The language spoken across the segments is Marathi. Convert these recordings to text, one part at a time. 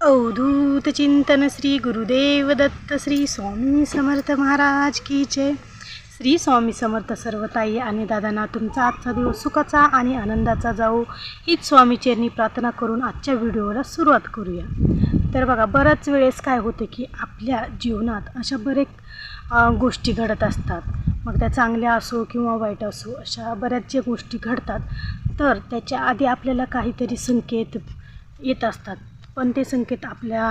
अवधूत चिंतन श्री गुरुदेव दत्त श्री स्वामी समर्थ महाराज की जय. श्री स्वामी समर्थ सर्वताई आणि दादांना तुमचा आजचा दिवस सुखाचा आणि आनंदाचा जाऊ हीच स्वामीचरणी प्रार्थना करून आजच्या व्हिडिओला सुरुवात करूया. तर बघा बऱ्याच वेळेस काय होते की आपल्या जीवनात अशा बरेच गोष्टी घडत असतात. मग त्या चांगल्या असो किंवा वाईट असो अशा बऱ्याच ज्या गोष्टी घडतात तर त्याच्या आधी आपल्याला काहीतरी संकेत येत असतात. पण ते संकेत आपल्या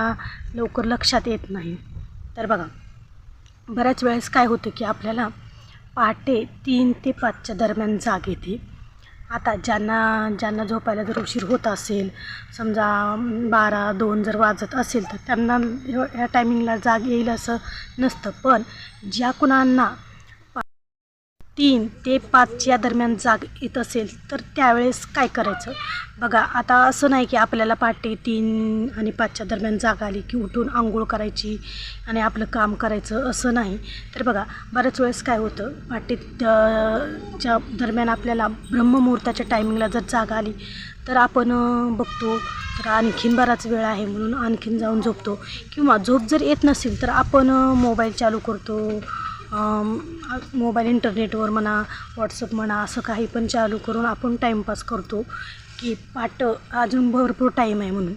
लवकर लक्षात येत नाही. तर बघा बऱ्याच वेळेस काय होतं की आपल्याला पहाटे तीन ते पाचच्या दरम्यान जाग येते. आता ज्यांना ज्यांना झोपायला जर उशीर होत असेल समजा बारा दोन जर वाजत असेल तर त्यांना या टायमिंगला जाग येईल असं नसतं. पण ज्या कुणांना तीन ते पाच या दरम्यान जाग येत असेल तर त्यावेळेस काय करायचं? बघा आता असं नाही की आपल्याला पहाटे तीन आणि पाचच्या दरम्यान जाग आली की उठून आंघोळ करायची आणि आपलं काम करायचं असं नाही. तर बघा बऱ्याच वेळेस काय होतं पहाटे च्या दरम्यान आपल्याला ब्रह्ममुहूर्ताच्या टायमिंगला जर जाग आली तर आपण बघतो तर आणखीन बराच वेळ आहे म्हणून आणखीन जाऊन झोपतो. किंवा झोप जर येत नसेल तर आपण मोबाईल चालू करतो मोबाईल इंटरनेटवर म्हणा व्हॉट्सअप म्हणा असं काही पण चालू करून आपण टाईमपास करतो की पाट अजून भरपूर टाईम आहे म्हणून.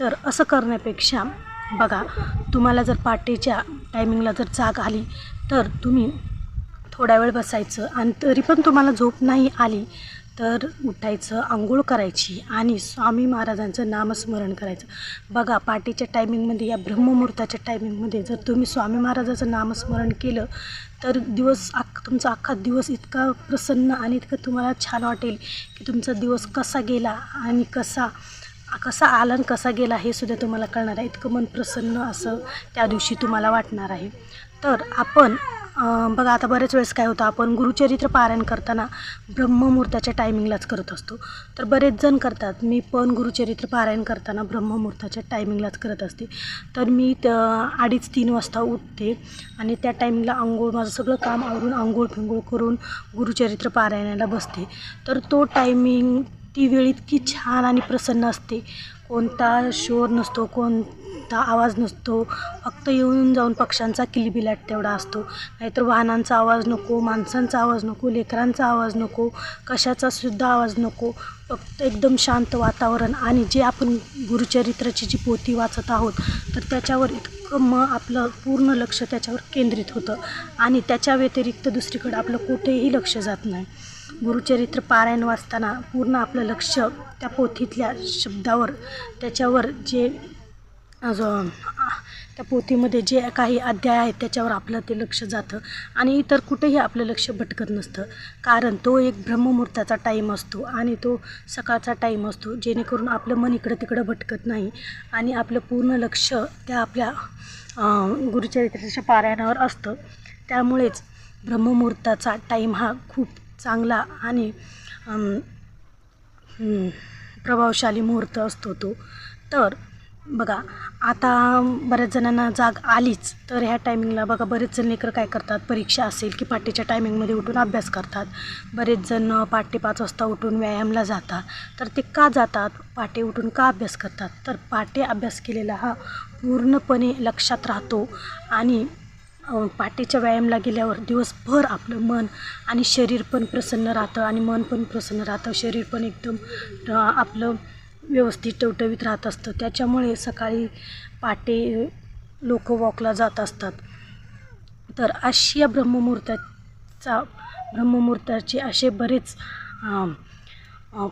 तर असं करण्यापेक्षा बघा तुम्हाला जर पाटेच्या टायमिंगला जर जाग आली तर तुम्ही थोडा वेळ बसायचं आणि तरी पण तुम्हाला झोप नाही आली तर उठायचं आंघोळ करायची आणि स्वामी महाराजांचं नामस्मरण करायचं. बघा पाठीच्या टायमिंगमध्ये या ब्रह्ममुहूर्ताच्या टायमिंगमध्ये जर तुम्ही स्वामी महाराजाचं नामस्मरण केलं तर दिवस अख तुमचा अख्खा दिवस इतका प्रसन्न आणि इतकं तुम्हाला छान वाटेल की तुमचा दिवस कसा गेला आणि कसा कसा आला आणि कसा गेला हे सुद्धा तुम्हाला कळणार आहे. इतकं मन प्रसन्न असं त्या दिवशी तुम्हाला वाटणार आहे. तर आपण बघा आता बरेच वेळेस काय होतं आपण गुरुचरित्र पारायण करताना ब्रह्ममुहूर्ताच्या टायमिंगलाच करत असतो. तर बरेच जण करतात. मी पण गुरुचरित्र पारायण करताना ब्रह्ममुहूर्ताच्या टायमिंगलाच करत असते. तर मी त अडीच तीन वाजता उठते आणि त्या टायमिंगला आंघोळ माझं सगळं काम आवरून आंघोळ फिंगोळ करून गुरुचरित्र पारायणाला बसते. तर तो टायमिंग ती वेळ इतकी छान आणि प्रसन्न असते. कोणता शोर नसतो कोण नुसता आवाज नसतो. फक्त येऊन जाऊन पक्ष्यांचा किलबिलाट तेवढा असतो. नाहीतर वाहनांचा आवाज नको माणसांचा आवाज नको लेकरांचा आवाज नको कशाचा सुद्धा आवाज नको. फक्त एकदम शांत वातावरण आणि जे आपण गुरुचरित्राची जी पोथी वाचत आहोत तर त्याच्यावर इतकं म आपलं पूर्ण लक्ष त्याच्यावर केंद्रित होतं. आणि त्याच्या व्यतिरिक्त दुसरीकडं आपलं कुठेही लक्ष जात नाही. गुरुचरित्र पारायण वाचताना पूर्ण आपलं लक्ष त्या पोथीतल्या शब्दावर त्याच्यावर जे अजून त्या पोथीमध्ये जे काही अध्याय आहेत त्याच्यावर आपलं ते लक्ष जातं. आणि इतर कुठेही आपलं लक्ष भटकत नसतं. कारण तो एक ब्रह्ममुहूर्ताचा टाईम असतो आणि तो सकाळचा टाईम असतो. जेणेकरून आपलं मन इकडं तिकडं भटकत नाही. आणि आपलं पूर्ण लक्ष त्या आपल्या गुरुचरित्राच्या पारायणावर असतं. त्यामुळेच ब्रह्ममुहूर्ताचा टाईम हा खूप चांगला आणि प्रभावशाली मुहूर्त असतो तो. तर बघा आता बऱ्याच जणांना जाग आलीच तर ह्या टायमिंगला बघा बरेच जण लेकरं काय करतात? परीक्षा असेल की पाठीच्या टायमिंगमध्ये उठून अभ्यास करतात. बरेच जण पहाटे पाच वाजता उठून व्यायामला जातात. तर ते का जातात? पहाटे उठून का अभ्यास करतात? तर पहाटे अभ्यास केलेला हा पूर्णपणे लक्षात राहतो आणि अ, पहाटेच्या व्यायामला गेल्यावर दिवसभर आपलं मन आणि शरीर पण प्रसन्न राहतं आणि मन पण प्रसन्न राहतं. शरीर पण एकदम आपलं व्यवस्थित टवटवीत राहत असतं. त्याच्यामुळे सकाळी पाटे लोक वॉकला जात असतात. तर अशी या ब्रह्ममुहूर्ताचा ब्रह्ममुहूर्ताचे असे बरेच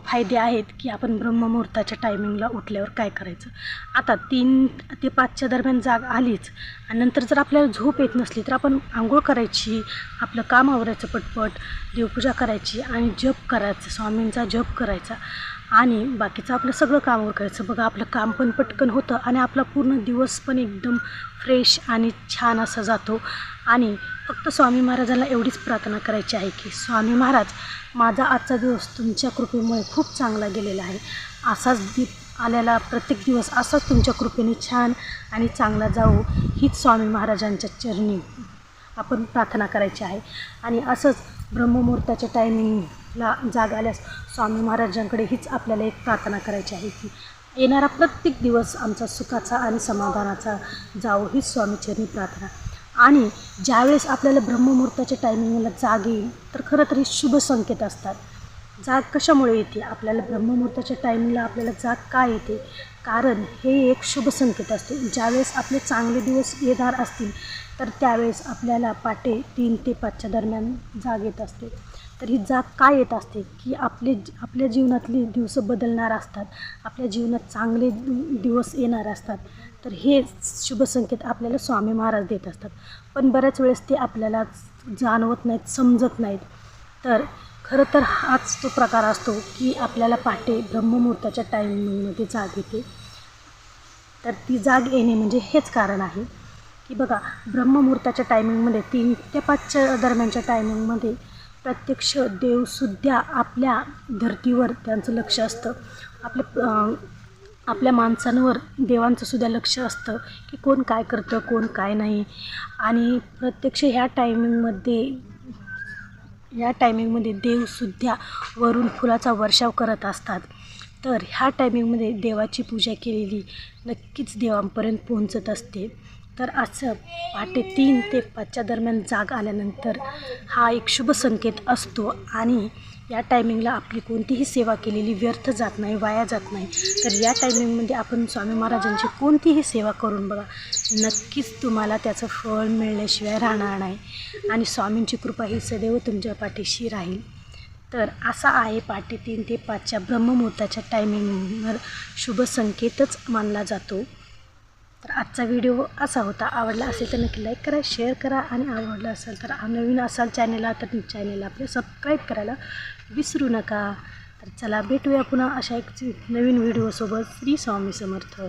फायदे आहेत की आपण ब्रह्ममुहूर्ताच्या टायमिंगला उठल्यावर काय करायचं. आता तीन ते पाचच्या दरम्यान जाग आलीच आणि नंतर जर आपल्याला झोप येत नसली तर आपण आंघोळ करायची आपलं काम आवरायचं पटपट देवपूजा करायची आणि जप करायचं स्वामींचा जप करायचा. आणि बाकीचं आपलं सगळं काम करायचं बघा आपलं काम पण पटकन होतं आणि आपला पूर्ण दिवस पण एकदम फ्रेश आणि छान असा जातो. आणि फक्त स्वामी महाराजांना एवढीच प्रार्थना करायची आहे की स्वामी महाराज माझा आजचा दिवस तुमच्या कृपेमुळे खूप चांगला गेलेला आहे. असाच दीप आलेला प्रत्येक दिवस असाच तुमच्या कृपेने छान आणि चांगला जाऊ हीच स्वामी महाराजांच्या चरणी आपण प्रार्थना करायची आहे. आणि असंच ब्रह्ममुहूर्ताच्या टायमिंग ला जाग आल्यास स्वामी महाराजांकडे हीच आपल्याला एक प्रार्थना करायची आहे की येणारा प्रत्येक दिवस आमचा सुखाचा आणि समाधानाचा जावो हीच स्वामीचरणी प्रार्थना. आणि ज्यावेळेस आपल्याला ब्रह्ममुहूर्ताच्या टायमिंगला जाग येईल तर खरं तरी शुभ संकेत असतात. जाग कशामुळे येते? आपल्याला ब्रह्ममुहूर्ताच्या टायमिंगला आपल्याला जाग का येते? कारण हे एक शुभ संकेत असते. ज्यावेळेस आपले चांगले दिवस येणार असतील तर त्यावेळेस आपल्याला पाटे तीन ते पाचच्या दरम्यान जाग येत असते. तर ही जाग काय येत असते? की आपले आपल्या जीवनातली दिवस बदलणार असतात आपल्या जीवनात चांगले दिवस येणार असतात. तर हे शुभ संकेत आपल्याला स्वामी महाराज देत असतात. पण बऱ्याच वेळेस ते आपल्याला जाणवत नाहीत समजत नाहीत. तर खरं तर हाच तो प्रकार असतो की आपल्याला पहाटे ब्रह्ममुहूर्ताच्या टायमिंगमध्ये जाग येते. तर ती जाग येणे म्हणजे हेच कारण आहे. की बघा ब्रह्ममुहूर्ताच्या टायमिंगमध्ये तीन ते पाचच्या दरम्यानच्या टायमिंगमध्ये प्रत्यक्ष देवसुद्धा आपल्या धर्तीवर त्यांचं लक्ष असतं. आपल्या आपल्या माणसांवर देवांचंसुद्धा लक्ष असतं की कोण काय करतं कोण काय नाही. आणि प्रत्यक्ष ह्या टायमिंगमध्ये या टायमिंगमध्ये देवसुद्धा वरून फुलाचा वर्षाव करत असतात. तर ह्या टायमिंगमध्ये देवाची पूजा केलेली नक्कीच देवांपर्यंत पोहोचत असते. तर असं पहाटे तीन ते पाचच्या दरम्यान जाग आल्यानंतर हा एक शुभ संकेत असतो. आणि या टायमिंगला आपली कोणतीही सेवा केलेली व्यर्थ जात नाही वाया जात नाही. तर या टायमिंगमध्ये आपण स्वामी महाराजांची कोणतीही सेवा करून बघा. नक्कीच तुम्हाला त्याचं फळ मिळण्याशिवाय राहणार नाही. आणि स्वामींची कृपा ही सदैव तुमच्या पाठीशी राहील. तर असा आहे पहाटे तीन ते पाचच्या ब्रह्ममुहूर्ताच्या टायमिंगवर शुभ संकेतच मानला जातो. तर आजचा व्हिडिओ असा होता. आवडला असेल तर नक्की लाईक करा शेअर करा आणि आवडला असेल तर नवीन असाल चॅनेलला तर चॅनेलला आपल्या सबस्क्राईब करायला विसरू नका. तर चला भेटूया पुन्हा अशा एक नवीन व्हिडिओसोबत. श्री स्वामी समर्थ.